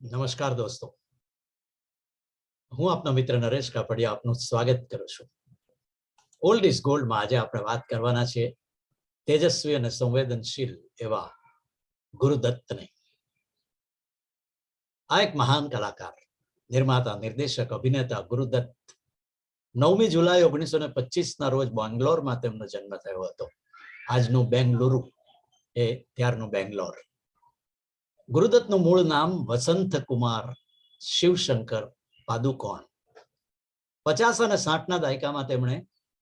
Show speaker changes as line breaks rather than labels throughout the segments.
નમસ્કાર દોસ્તો. હું આપનો મિત્ર નરેશ કાપડિયા આપનું સ્વાગત કરું છું. ઓલ્ડ ઇઝ ગોલ્ડમાં આજે આપણે વાત કરવાના છીએ તેજસ્વી અને સંવેદનશીલ એવા ગુરુદત્તની આ એક મહાન કલાકાર, નિર્માતા, નિર્દેશક, અભિનેતા ગુરુદત્ત નવમી જુલાઈ ઓગણીસો ને ના રોજ બેંગ્લોરમાં તેમનો જન્મ થયો હતો. આજનું બેંગલુરુ એ ત્યારનું બેંગ્લોર. ગુરુદત્તનું મૂળ નામ વસંત કુમાર શિવશંકર પાદુકોણ. પચાસ અને સાઠના દાયકામાં તેમણે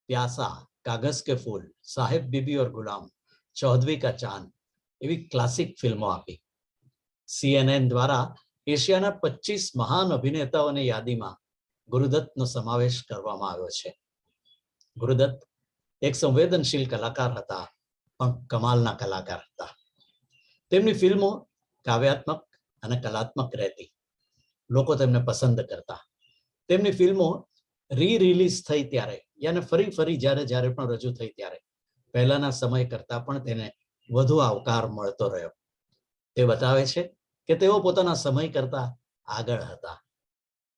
પ્યાસા, કાગઝ કે ફૂલ, સાહેબ બીબી ઓર ગુલામ, ચૌધરી કા ચાંદ એવી ક્લાસિક ફિલ્મો આપી. સીએનએન દ્વારા એશિયાના પચીસ મહાન અભિનેતાઓની યાદીમાં ગુરુદત્તનો સમાવેશ કરવામાં આવ્યો છે. ગુરુદત્ત એક સંવેદનશીલ કલાકાર હતા, પણ કમાલના કલાકાર હતા. તેમની ફિલ્મો કાવ્યાત્મક અને કલાત્મક રહેતી. લોકો તેમને પસંદ કરતા. તેમની ફિલ્મો રી રિલીઝ થઈ ત્યારે, યાને ફરી ફરી જ્યારે જ્યારે પણ રજૂ થઈ ત્યારે. પહેલાના સમય કરતા પણ તેને વધુ આવકાર મળતો રહ્યો. તે બતાવે છે કે તેઓ પોતાના સમય કરતા આગળ હતા.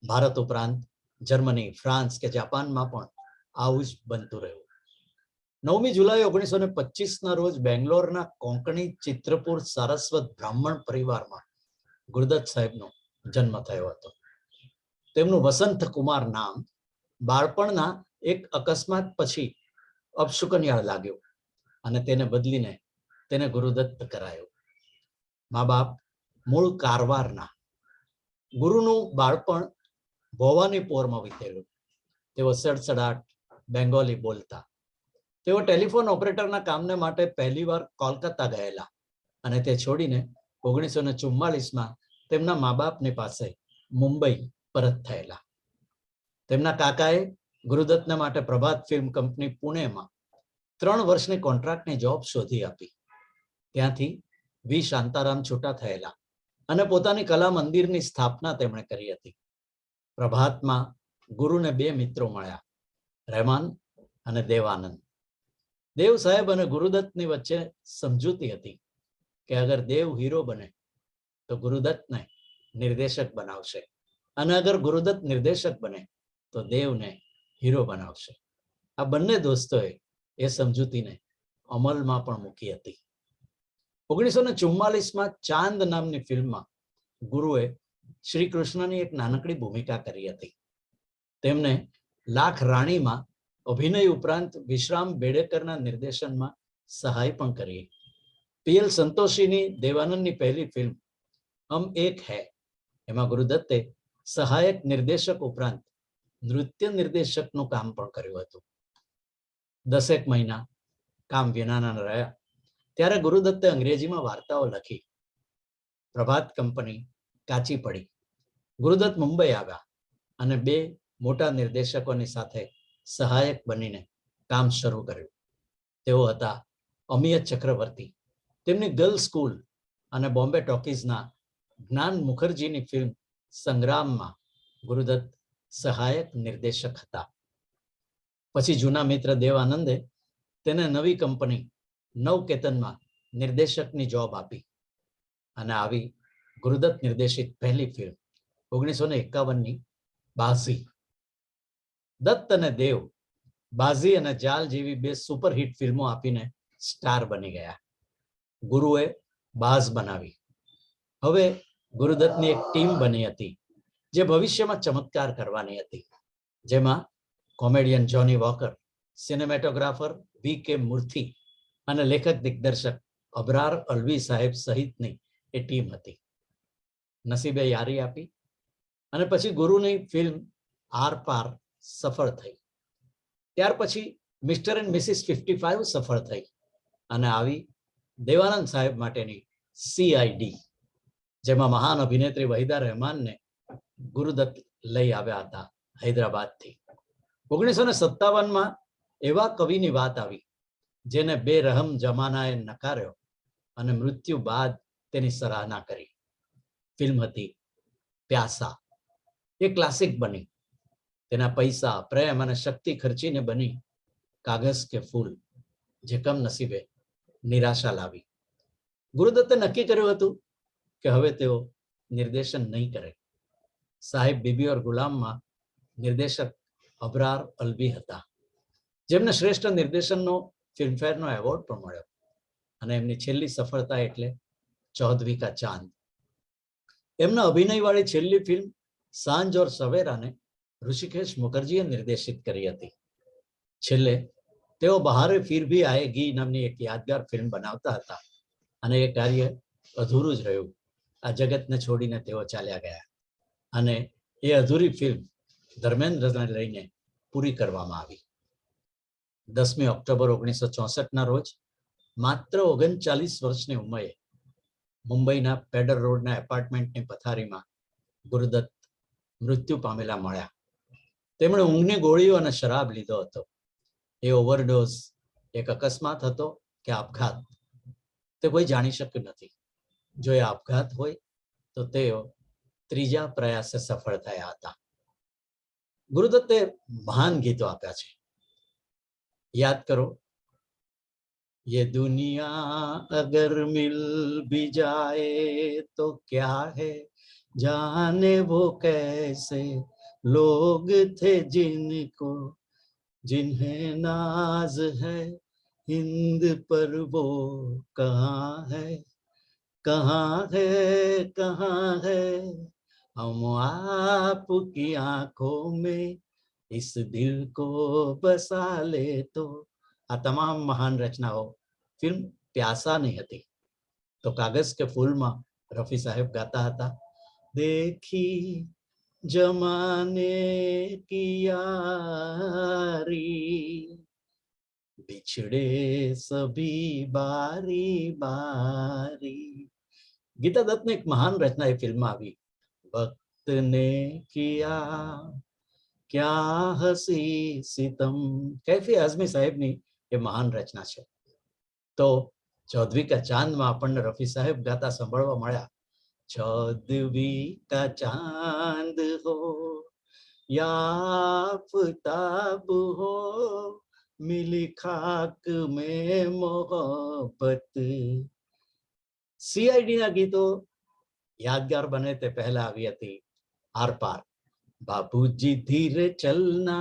ભારત ઉપરાંત જર્મની, ફ્રાન્સ કે જાપાનમાં પણ આવું જ બનતું રહ્યું. નવમી જુલાઈ ઓગણીસો ને પચીસ ના રોજ બેંગ્લોરના કોંકણી ચિત્રપુર સારસ્વત બ્રાહ્મણ પરિવારમાં ગુરુદત્ત સાહેબનો જન્મ થયો હતો. તેમનું વસંત કુમાર નામ બાળપણના એક અકસ્માત પછી અપશુકન્યાળ લાગ્યો અને તેને બદલીને તેને ગુરુદત્ત કરાયો. મા બાપ મૂળ કારવારના ગુરુનું બાળપણ ભોવાની પોરમાં વિતેલું તેઓ સડસડાટ, બેંગોલી બોલતા તેઓ ટેલિફોન ઓપરેટરના કામને માટે પહેલીવાર કોલકાતા ગયેલા અને તે છોડીને ઓગણીસો ને ચુમ્માલીસમાં તેમના મા બાપની પાસે મુંબઈ પરત થયેલા. તેમના કાકાએ ગુરુદત્તને માટે પ્રભાત ફિલ્મ કંપની પુણેમાં ત્રણ વર્ષની કોન્ટ્રાક્ટની જોબ શોધી આપી. ત્યાંથી વી. શાંતારામ છૂટા થયેલા અને પોતાની કલા મંદિરની સ્થાપના તેમણે કરી હતી. પ્રભાતમાં ગુરુને બે મિત્રો મળ્યા, રહેમાન અને દેવાનંદ. દેવ સાહેબ અને ગુરુદત્તની વચ્ચે સમજૂતી હતી કે અગર દેવ હીરો બને, તો ગુરુદત્તને નિર્દેશક બનાવશે. અને અગર ગુરુદત્ત નિર્દેશક બને, તો દેવને હીરો બનાવશે. આ બંને દોસ્તોએ એ સમજૂતીને અમલમાં પણ મૂકી હતી. ઓગણીસો ને ચુમ્માલીસમાં ચાંદ નામની ફિલ્મમાં ગુરુએ શ્રી કૃષ્ણની એક નાનકડી ભૂમિકા કરી હતી. તેમને લાખ રાણીમાં અભિનય ઉપરાંત વિશ્રામ બેડેકરના નિર્દેશનમાં સહાય પણ કરી પીએલ સંતોષીની દેવાનંદની પહેલી ફિલ્મ, હમ એક હૈ, એમાં ગુરુદત્તે સહાયક નિર્દેશક ઉપરાંત નૃત્ય નિર્દેશકનું કામ પણ કર્યું હતું. દસેક મહિના કામ વિનાના રહ્યા, ત્યારે ગુરુદત્તે અંગ્રેજીમાં વાર્તાઓ લખી. પ્રભાત કંપની કાચી પડી. ગુરુદત્ત મુંબઈ આવ્યા અને બે મોટા નિર્દેશકોની સાથે સહાયક બનીને કામ શરૂ કર્યું. તેઓ હતા અમિય ચક્રવર્તી. તેમની ગર્લ સ્કૂલ અને બોમ્બે ટોકીઝના જ્ઞાન મુખર્જીની ફિલ્મ સંગ્રામમાં ગુરુદત્ત સહાયક નિર્દેશક હતા. પછી જૂના મિત્ર દેવાનંદે તેને નવી કંપની નવકેતનમાં નિર્દેશકની જોબ આપી અને આવી ગુરુદત્ત નિર્દેશિત પહેલી ફિલ્મ ઓગણીસો ને એકાવનની બાઝી દત્ત અને દેવ બાઝી અને જાલ જેવી બે સુપરહિટ ફિલ્મો આપીને સ્ટાર બની ગયા. ગુરુએ બાઝ બનાવી. હવે ગુરુદત્તની એક ટીમ બની હતી જે ભવિષ્યમાં ચમત્કાર કરવાની હતી. જેમાં comedian Johnny Walker, cinematographer V K Murthy અને લેખક દિગ્દર્શક અબરાર અલવી સાહેબ સહિતની એ ટીમ હતી. નસીબે યારી આપી અને પછી ગુરુની ફિલ્મ આર પાર સફળ થઈ. ત્યાર પછી Mr and Mrs fifty five સફળ થઈ અને આવી દેવાનંદ સાહેબ માટેની સીઆઈડી જેમાં મહાન અભિનેત્રી વહીદા રહેમાનને ગુરુદત્ત લઈ આવ્યા હતા હૈદરાબાદથી. ઓગણીસો ને સત્તાવનમાં એવા કવિની વાત આવી, જેને બે રહમ જમાનાએ નકાર્યો અને મૃત્યુ બાદ તેની સરાહના કરી. ફિલ્મ હતી પ્યાસા. એ ક્લાસિક બની. તેના પૈસા, પ્રેમ અને શક્તિ ખર્ચીને બની કાગઝ કે ફૂલ જે કમ નસીબે નિરાશા લાવી. ગુરુદત્તે નક્કી કર્યું હતું કે હવે તેઓ નિર્દેશન નહીં કરે. સાહેબ બીબી ઓર ગુલામમાં નિર્દેશક અબરાર અલબી હતા. જેમને શ્રેષ્ઠ નિર્દેશનનો, ફિલ્મફેરનો એવોર્ડ પણ મળ્યો અને એમની છેલ્લી સફળતા એટલે ચૌધવી કા ચાંદ. એમના અભિનયવાળી છેલ્લી ફિલ્મ સાંજ ઓર સવેરાને ઋષિકેશ મુખર્જીએ નિર્દેશિત કરી હતી. છેલ્લે, તેઓ બહારે ફિર ભી આયેગી નામની એક યાદગાર ફિલ્મ બનાવતા હતા અને એ કાર્ય અધૂરું જ રહ્યું. આ જગતને છોડીને તેઓ ચાલ્યા ગયા અને એ અધૂરી ફિલ્મ ધર્મેન્દ્રને લઈને પૂરી કરવામાં આવી. દસમી ઓક્ટોબર ઓગણીસો ચોસઠના રોજ, માત્ર ઓગણચાલીસ વર્ષની ઉંમરે મુંબઈના પેડર રોડના એપાર્ટમેન્ટની પથારીમાં ગુરુદત્ત મૃત્યુ પામેલા મળ્યા. તેમણે ઊંઘની ગોળીઓ અને શરાબ લીધો હતો એ ઓવરડોઝ એક અકસ્માત હતો કે આપઘાત તે કોઈ જાણી શક્યું નથી જો એ આપઘાત હોય તો તેઓ ત્રીજા પ્રયાસે સફળ થયા હતા ગુરુદત્તે મહાન ગીતો આપ્યા છે યાદ કરો ये दुनिया अगर मिल भी जाए तो क्या है जाने वो कैसे लोग थे जिनको जिन्हें नाज है हिंद पर वो कहाँ है कहाँ है कहाँ है हम आपकी आंखों में इस दिल को बसा ले तो આ તમામ મહાન રચનાઓ ફિલ્મ પ્યાસાની હતી તો કાગઝ કે ફૂલમાં રફી સાહેબ ગાતા હતા દેખી જમાને કી યારી बिछड़े सभी बारी बारी गीता दत्त ने एक महान रचना ये फिल्म આવી वक्त ने किया क्या हसी सितम कैफી આઝમી સાહેબની એ મહાન રચના છે તો ચૌધરી કા ચાંદમાં આપણને રફી સાહેબ ગાતા સાંભળવા મળ્યા ચૌધરી કા ચાંદ હો યા આફતાબ હો મિલી ખાક મેં મોહબ્બત સીઆઈડી ના ગીતો યાદગાર બને તે પહેલા આવી હતી આર પાર बाबूजी धीरे चलना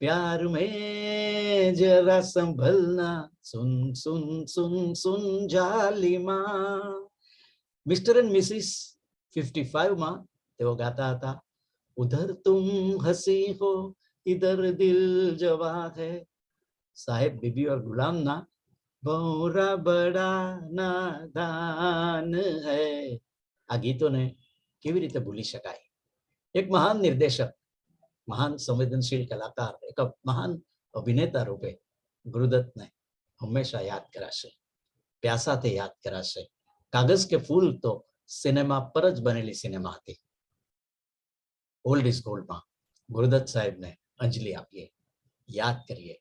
प्यार में जरा संभलना सुन सुन सुन सुन जालिमा મિસ્ટર એન્ડ મિસિસ ફિફ્ટી ફાઈવમાં તેઓ ગાતા હતા, ઉધર તુમ હસી હો, ઇધર દિલ જવા હે. સાહેબ બીબી ઓર ગુલામના, ભૌરા બડા નાદાન હૈ. આ ગીતોને કેવી રીતે ભૂલી શકાય? એક મહાન નિર્દેશક, મહાન સંવેદનશીલ કલાકાર, એક મહાન અભિનેતા રૂપે ગુરુદત્તને હંમેશા યાદ કરાશે, પ્યાસાથી યાદ કરાશે. કાગઝ કે ફૂલ તો સિનેમા પર જ બનેલી સિનેમા હતી ઓલ્ડ ઇઝ ગોલ્ડમાં ગુરુદત્ત સાહેબને અંજલિ આપીએ યાદ કરીએ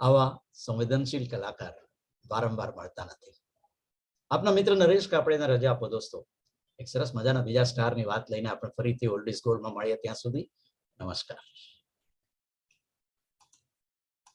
આવા સંવેદનશીલ કલાકાર વારંવાર મળતા નથી આપના મિત્ર નરેશ કાપડેને રજા આપો દોસ્તો। એક સરસ મજાના બીજા સ્ટારની વાત લઈને આપણે ફરીથી ઓલ્ડ ઇઝ ગોલ્ડમાં મળીએ ત્યાં સુધી। નમસ્કાર।